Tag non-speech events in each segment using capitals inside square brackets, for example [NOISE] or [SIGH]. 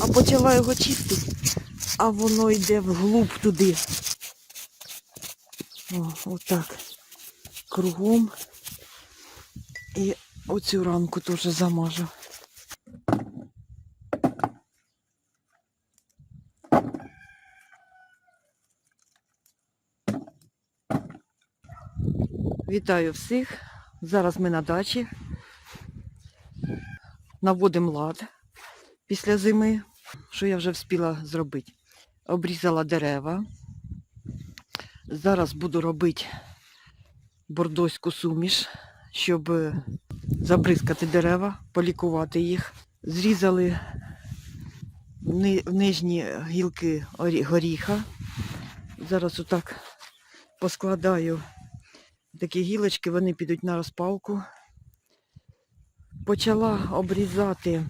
А почала його чистити, а воно йде вглуб туди. О, отак. Кругом. І оцю рамку теж замажу. Вітаю всіх. Зараз ми на дачі. Наводимо лад після зими. Що я вже встигла зробити? Обрізала дерева. Зараз буду робити бордоську суміш, щоб е, забризкати дерева, полікувати їх. Зрізали ни- нижні гілки горіха. Зараз отак поскладаю такі гілочки, вони підуть на розпалку. Почала обрізати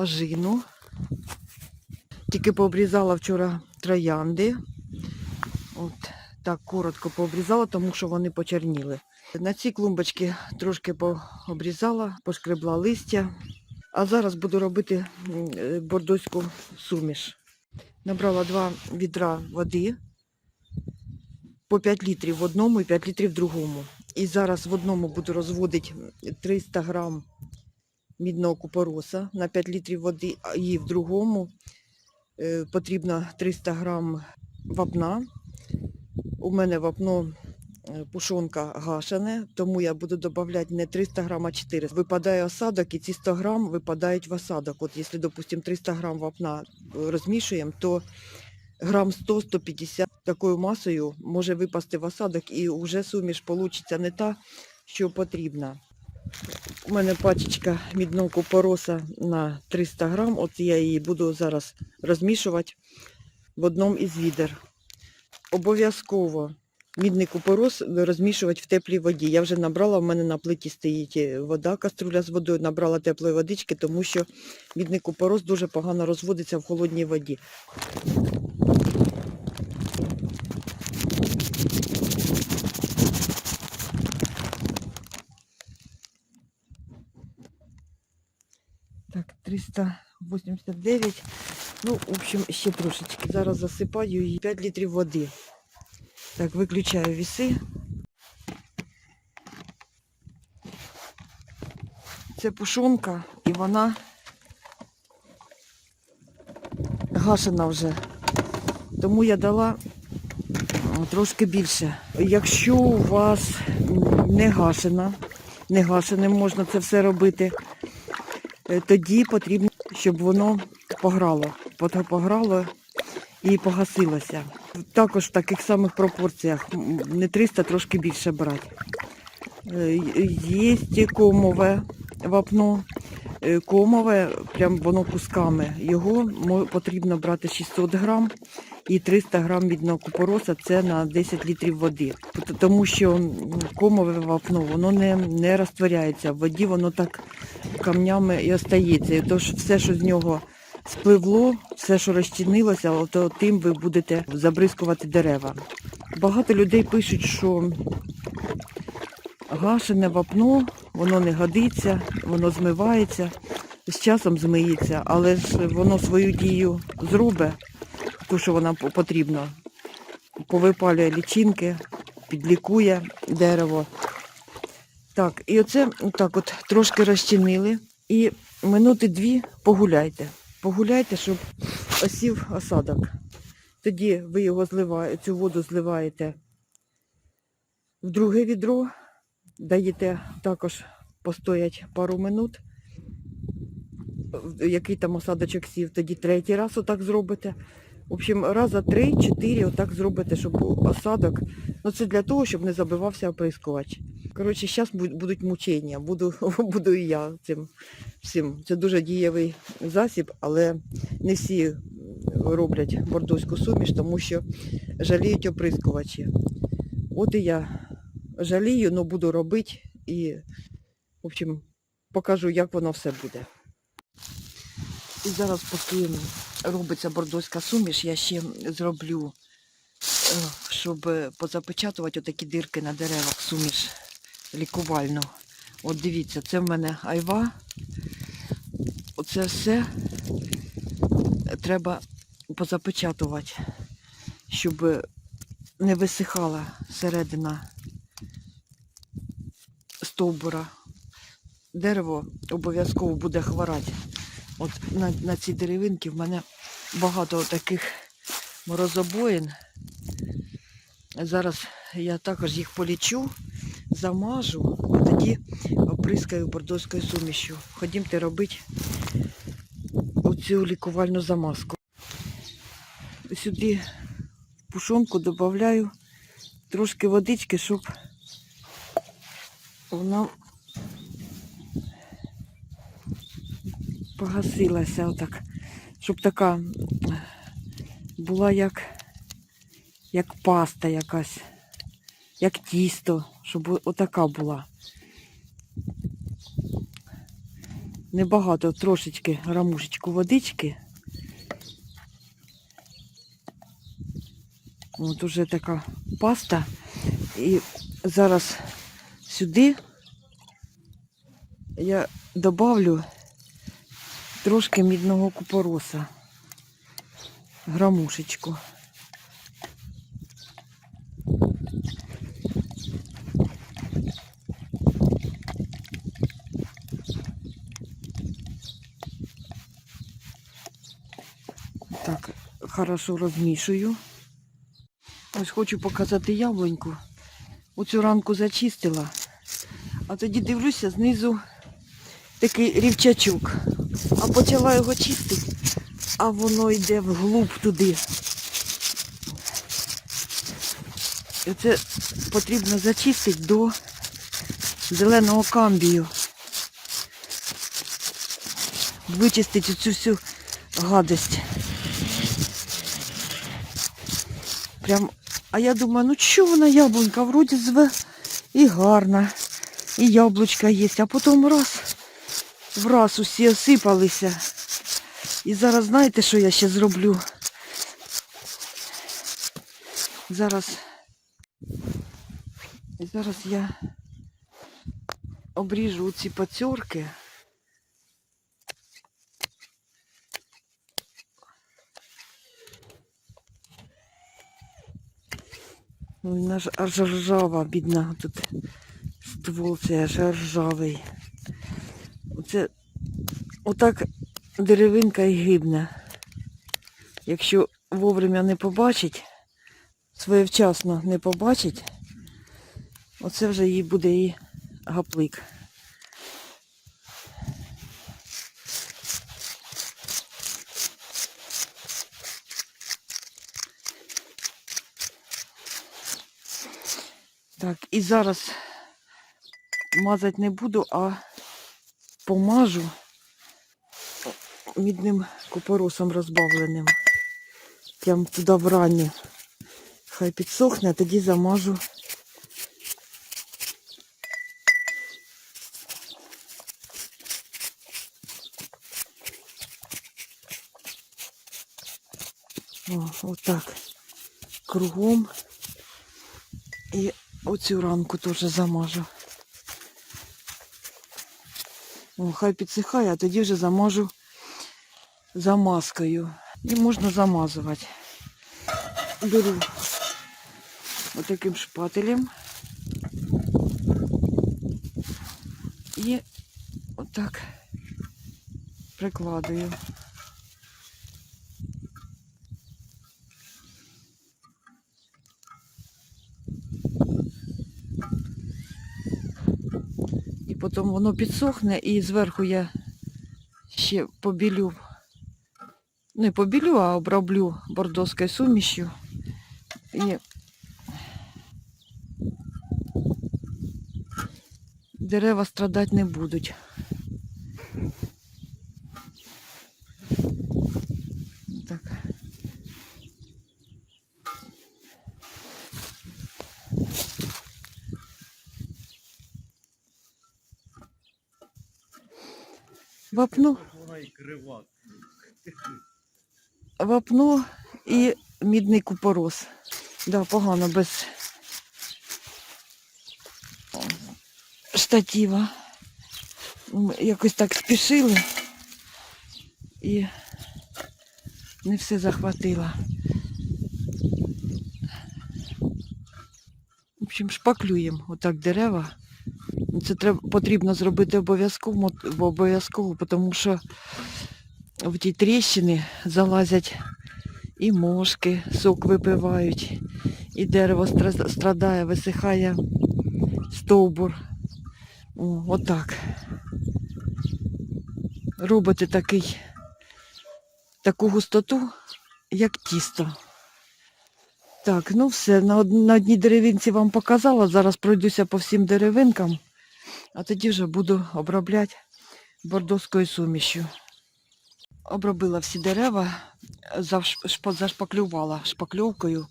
ожину. Тільки пообрізала вчора троянди. От так коротко пообрізала, тому що вони почерніли. На ці клумбочки трошки пообрізала, пошкребла листя. А зараз буду робити е, бордоську суміш. Набрала два відра води по 5 літрів в одному і 5 літрів в другому. І зараз в одному буду розводити 300 грам мідного купороса на 5 літрів води, і в другому е, потрібно 300 грам вапна. У мене вапно е, пушонка гашене, тому я буду додавати не 300 грам, а 400. Випадає осадок і ці 100 грам випадають в осадок. От якщо, допустимо, 300 грам вапна е, розмішуємо, то грам 100-150 такою масою може випасти в осадок і вже суміш получиться не та, що потрібна. У мене пачечка мідного купороса на 300 грам. От я її буду зараз розмішувати в одному із відер. Обов'язково мідний купорос розмішувати в теплій воді. Я вже набрала, в мене на плиті стоїть вода, каструля з водою, набрала теплої водички, тому що мідний купорос дуже погано розводиться в холодній воді. Так, 389. Ну, в общем, ще трошечки. Зараз засипаю її 5 літрів води. Так, виключаю віси. Це пушонка, і вона гашена вже. Тому я дала трошки більше. Якщо у вас не гашена, не гашеним можна це все робити, тоді потрібно, щоб воно пограло. Пограло і погасилося. Також в таких самих пропорціях, не 300, трошки більше брати. Е, Є комове вапно. Е, Комове, прям воно кусками. Його потрібно брати 600 грам і 300 грам мідного купороса це на 10 літрів води. Тому що комове вапно воно не, не розтворяється. В воді воно так камнями і остається. І тож все, що з нього спливло, все, що розчинилося, то тим ви будете забризкувати дерева. Багато людей пишуть, що гашене вапно, воно не годиться, воно змивається, з часом змиється, але ж воно свою дію зробить, ту, що вона по- потрібна. Повипалює лічинки, підлікує дерево. Так, і оце так от трошки розчинили. І минути дві погуляйте. Погуляйте, щоб осів осадок. Тоді ви його зливаєте, цю воду зливаєте в друге відро, даєте також постоять пару минут, який там осадочок сів, тоді третій раз отак зробите. В общем, раза три-чотири отак зробите, щоб осадок. Ну це для того, щоб не забивався оприскувач. Коротше, зараз будуть мучення, буду, [LAUGHS] буду і я цим всім. Це дуже дієвий засіб, але не всі роблять бордоську суміш, тому що жаліють оприскувачі. От і я жалію, але буду робити і, в общем, покажу, як воно все буде. І зараз, поки робиться бордоська суміш, я ще зроблю, е, щоб позапечатувати отакі дирки на деревах суміш лікувальну. От дивіться, це в мене айва. Оце все треба позапечатувати, щоб не висихала середина стовбура. Дерево обов'язково буде хворати. От на, на ці деревинки в мене багато таких морозобоїн. Зараз я також їх полічу, замажу, а тоді оприскаю бордоською сумішю. Ходімте робити оцю лікувальну замазку. Сюди в пушонку додаю трошки водички, щоб вона погасилася отак. Щоб така була як, як паста якась, як тісто, щоб отака була. Небагато, трошечки рамушечку водички. От уже така паста. І зараз сюди я добавлю трошки мідного купороса. Грамушечку. Так, хорошо розмішую. Ось хочу показати яблуньку. Оцю ранку зачистила. А тоді дивлюся знизу такий рівчачок. А почала його чистити, а воно йде вглуб туди. І це потрібно зачистити до зеленого камбію. Вичистити цю всю гадость. Прям, а я думаю, ну що вона яблунька, вроді зве і гарна, і яблучка є, а потім раз, враз усі осипалися. І зараз знаєте, що я ще зроблю? Зараз, зараз я обріжу ці пацьорки. Ой, ж аж ржава, бідна тут ствол цей аж ржавий. Оце отак деревинка і гибне. Якщо вовремя не побачить, своєвчасно не побачить, оце вже їй буде і гаплик. Так, і зараз мазати не буду, а помажу мідним купоросом розбавленим. Прям туди в рані. Хай підсохне, а тоді замажу. О, отак. Кругом. І оцю ранку теж замажу. О, хай підсихає, а тоді вже замажу замазкою. І можна замазувати. Беру отаким шпателем. І отак прикладую. Потім воно підсохне і зверху я ще побілю. Не побілю, а оброблю бордоською сумішю. І дерева страдати не будуть. Вапно. Вапно і мідний купорос. Да, погано без штатива. Ми якось так спішили. і не все захватила. В общем, шпаклюємо отак дерева. Це треба, потрібно зробити обов'язково, обов'язково, тому що в ті тріщини залазять і мошки, сок випивають, і дерево страдає, висихає стовбур. О, отак. Робите такий, таку густоту, як тісто. Так, ну все, на одній деревинці вам показала. Зараз пройдуся по всім деревинкам, а тоді вже буду обробляти бордоською сумішю. Обробила всі дерева, зашпаклювала шпакльовкою.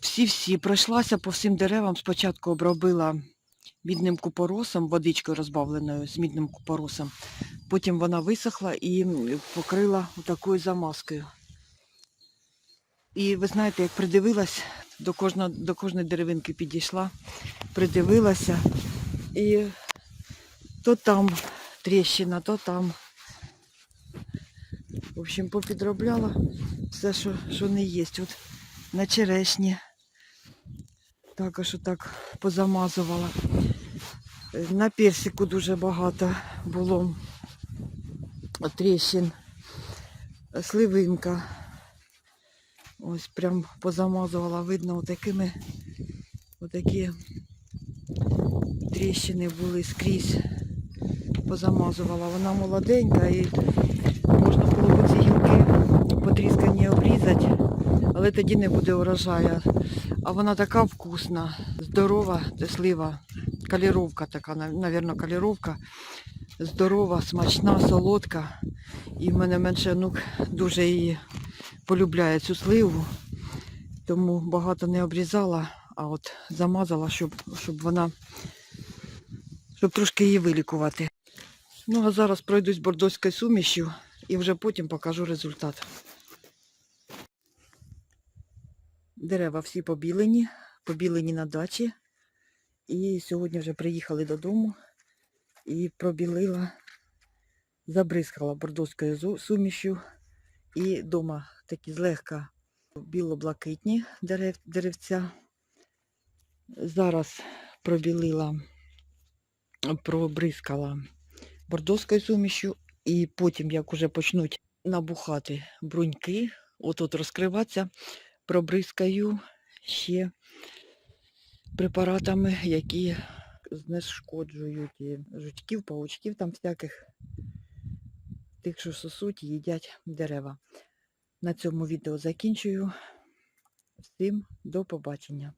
Всі-всі пройшлася по всім деревам. Спочатку обробила мідним купоросом, водичкою розбавленою з мідним купоросом. Потім вона висохла і покрила такою замазкою. І ви знаєте, як придивилась, до, кожного, до кожної деревинки підійшла, придивилася, і то там тріщина, то там. В общем, попідробляла все, що, що не є. От на черешні. Також отак позамазувала. На персику дуже багато було тріщин. Сливинка. Ось прям позамазувала, видно, отакими отакі тріщини були скрізь. Позамазувала. Вона молоденька і можна було ці гілки потріскані обрізати, але тоді не буде урожаю. А вона така вкусна, здорова, слива, каліровка така, навірно, каліровка. Здорова, смачна, солодка. І в мене менше онук дуже її полюбляє цю сливу, тому багато не обрізала, а от замазала, щоб, щоб вона, щоб трошки її вилікувати. Ну а зараз пройдусь бордоською сумішю і вже потім покажу результат. Дерева всі побілені, побілені на дачі. І сьогодні вже приїхали додому і пробілила, забризкала бордоською сумішю. І вдома такі злегка біло-блакитні дерев, деревця. Зараз пробілила, пробризкала бордоською сумішю. І потім, як уже почнуть набухати бруньки, от-от розкриватися, пробризкаю ще препаратами, які знешкоджують жучків, паучків там всяких, тих, що сосуть їдять дерева. На цьому відео закінчую. Всім до побачення.